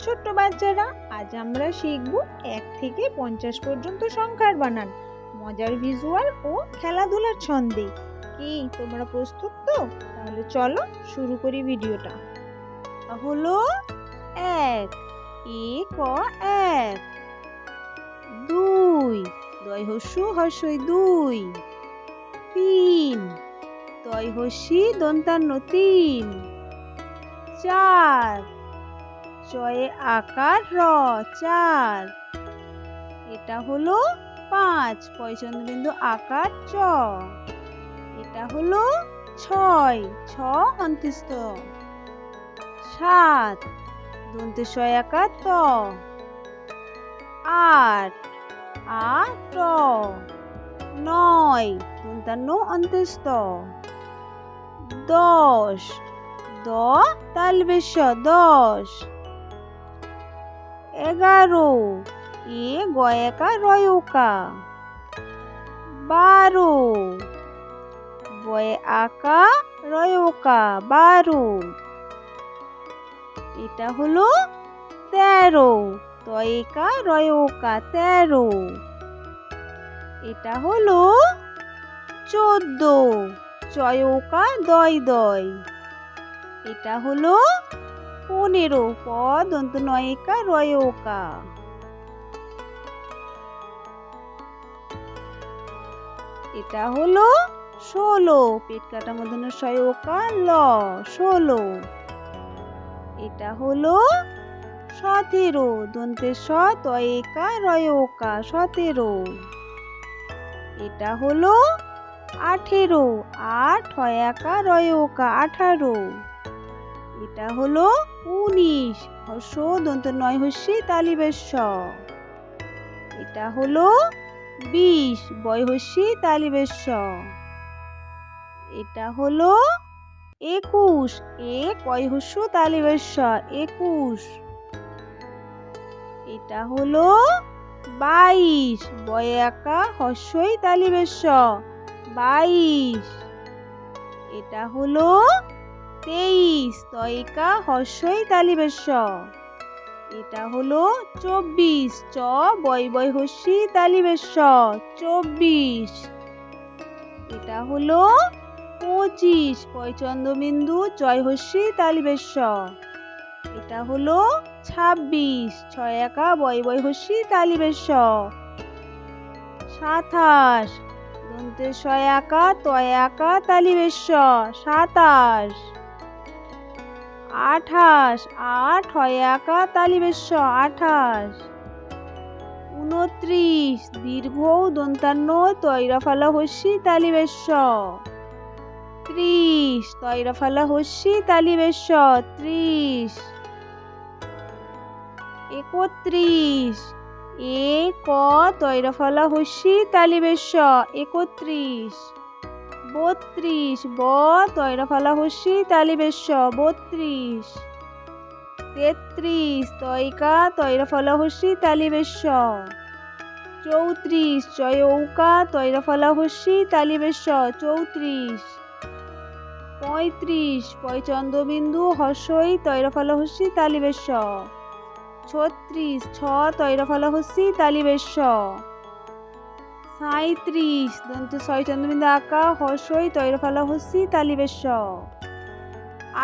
ছোট্ট বাচ্চারা, আজ আমরা শিখব এক থেকে পঞ্চাশ পর্যন্ত সংখ্যার বানান, মজার ভিজুয়াল ও খেলাধুলার ছন্দে। কি, তোমরা প্রস্তুত তো? তাহলে চলো শুরু করি ভিডিওটা। হলো এক, এ, ক, এক। দুই দয় হস্যু হর্ষই দুই। তিন দয় হস্যি দন্তান্ন তিন। চার চয়ে আকার র, চার। এটা হলো পাঁচ পয়চন্দ্রবিন্দু আকার চ। এটা হলো ছয়, ছ অন্ত্যস্ত সাত দন্তেশয় আকার ত। আট আ ট। নয়, দন্তান্ন অন্ত্যস্ত দশ, দ তালবেশ দশ। এগারো। এ গয়াকা, রয়কা। বারো। বয়ে আকা রয়কা, বারো। এটা হলো তেরো। তয়েকা, রয়কা, তেরো। এটা হলো চোদ্দ। চয়কা, দয় দয়। এটা হলো পনেরো প দন্ত নয়কা রয়কা। এটা হলো ষোলো, পেট কাটা মধ্যে শয়কা ল, ষোলো। এটা হলো সতেরো, দন্তে স, তয়েকা রয়কা, সতেরো। এটা হলো আঠেরো, আট, হয়াকা রয়কা, আঠারো। এটা হলো উনিশ। হর্ষ দন্ত নয় হস্যি তালিবেশ এটা হলো বিশ। বয় হস্যি তালিবেশ এটা হলো একুশ। এ কয় হস্য তালিবেশ একুশ। এটা হলো বাইশ। বয় একা হস্যই তালিবেশ বাইশ। এটা হলো তেইশ, তয়িকা হর্ষই তালিবেশ এটা হলো চব্বিশ, চ বয় বয় হস্যি তালিবেশ চব্বিশ। এটা হলো পঁচিশ, পয়চন্দ্রবিন্দু জয় হস্যি তালিবেশ এটা হলো ছাব্বিশ ছয় একা বয় বয় হস্যি তালিবেশ সাতাশ দন্তে ছয় একা তয় একা তালিবেশ সাতাশ। আঠাশ। আট হয় একা তালিবেশ আঠাশ। উনত্রিশ। দীর্ঘ, দন্তান্ন, তৈরাফালা হস্যি তালিবেশ ত্রিশ। তৈরাফালা হস্যি তালিবেশ ত্রিশ। একত্রিশ। এ, ক, তৈরাফলা হস্যি তালিবেশ একত্রিশ। বত্রিশ ব তৈরাফলা হস্যি তালিবেশ বত্রিশ। তেত্রিশ তয়কা তৈরাফলা হস্যি তালিবেশ চৌত্রিশ, চয়ৌকা তৈরাফলা হস্যি তালিবেশ চৌত্রিশ। পঁয়ত্রিশ, পয়চন্দ্রবিন্দু, হর্ষই তৈরফলা হস্যি তালিবেশ ছত্রিশ, ছ তৈরফলা হস্যি তালিবেশ সাঁত্রিশ দন্ত ছয় চন্দ্রবিন্দু আঁকা, হর্ষই, তৈরফলা, হস্যি তালিবেশ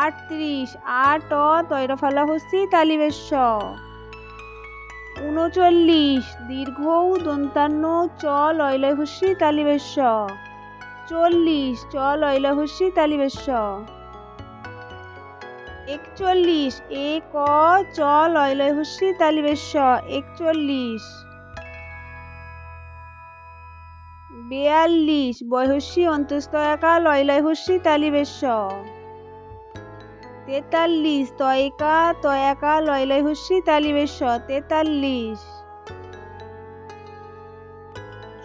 আটত্রিশ, আট তৈরফলা, হস্যি তালিবেশ উনচল্লিশ, দীর্ঘ, দন্তান্ন, চ, লয়লয়, হস্যি তালিবেশ চল্লিশ, চ, লয়লয়, হস্যি তালিবেশ একচল্লিশ, এ, ক, চ, লয়লয়, হস্যি তালিবেশ একচল্লিশ। বেয়াল্লিশ, বয়সী অন্তস্তয়কা লয়লয় হস্যি তালিবেশ তেতাল্লিশ, তয়কা তয়াকা লয়লয় হস্যি তালিবেশ তেতাল্লিশ।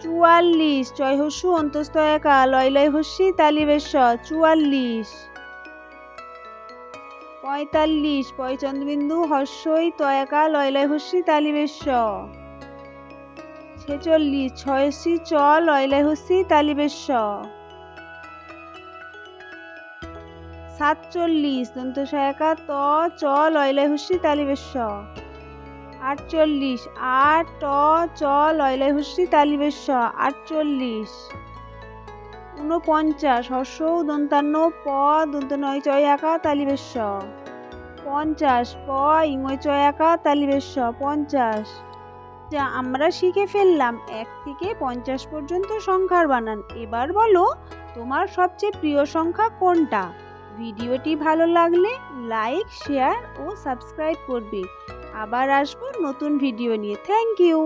চুয়াল্লিশ চয় হস্যু অন্তস্তয়কা লয়লয় হস্যি তালিবেশ চুয়াল্লিশ। পঁয়তাল্লিশ, পয়চন্দ্রবিন্দু হর্ষই তয়াকা লয়লয় হস্যি তালিবেশ ছেচল্লিশ, ছয়শি চ লয়লয় হস্যি তালিবেশ সাতচল্লিশ দন্ত সহায়িকা ত চ লয়লয় হুস্যি তালিবেশ আটচল্লিশ, আট, ট চ লয়লয় হুস্যি তালিবেশ আটচল্লিশ, ঊনপঞ্চাশ, হর্ষ, দন্তান্ন, প দন্ত নয় চয় একা তালিবেশ পঞ্চাশ, প, ইময়, চয় একা তালিবেশ পঞ্চাশ যা আমরা শিখে ফেললাম। এক থেকে পঞ্চাশ পর্যন্ত সংখ্যার বানান। এবার বলো, তোমার সবচেয়ে প্রিয় সংখ্যা কোনটা? ভিডিওটি ভালো লাগলে লাইক, শেয়ার ও সাবস্ক্রাইব করবে। আবার আসব নতুন ভিডিও নিয়ে। Thank you.